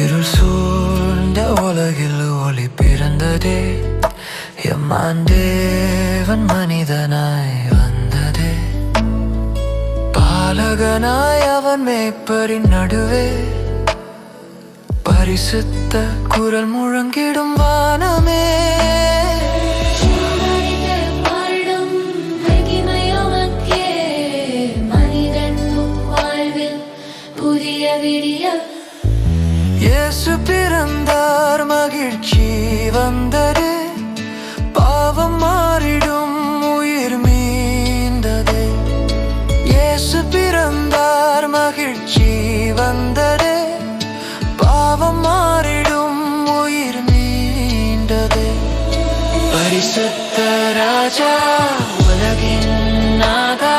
இருள் சூழ்ந்த உலகில் ஒளி பிறந்ததே எம்மான் தேவன் மனிதனாய் வந்ததே. பாலகனாய் அவன் மேய்ப்பரின் நடுவே பரிசுத்த குரல் முழங்கிடும் வானமே. இயேசு பிறந்தார் மகிழ்ச்சி வந்தது. பாவம் மாறிடும் உயிர் மீண்டது இயேசு பிறந்தார் மகிழ்ச்சி வந்தது. பாவம் மாறிடும் உயிர் மீண்டது பரிசுத்த ராஜா உலகின் நாதா.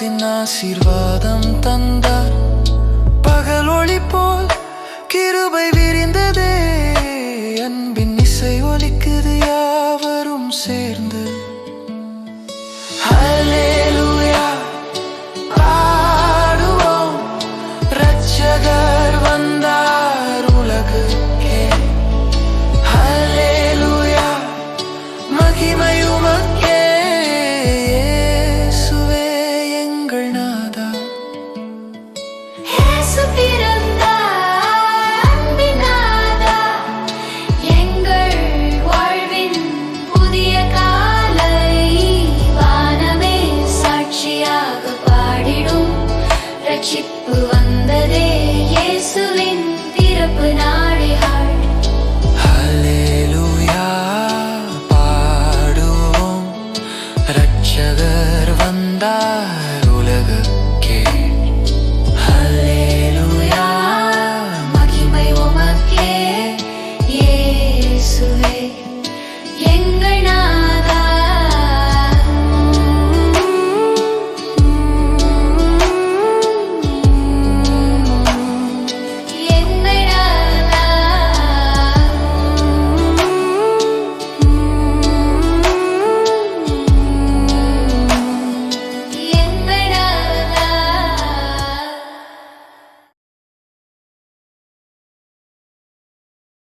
தெய்வத்தின் ஆசீர்வாதம் தந்தார். பகலொளி போல் கிருபை விரிந்ததே. ரட்சிப்பு வந்ததே இயேசுவின் பிறப்பு நாடிகள் ஹalleluya பாடுவோம். ரட்சகர் வந்தார்.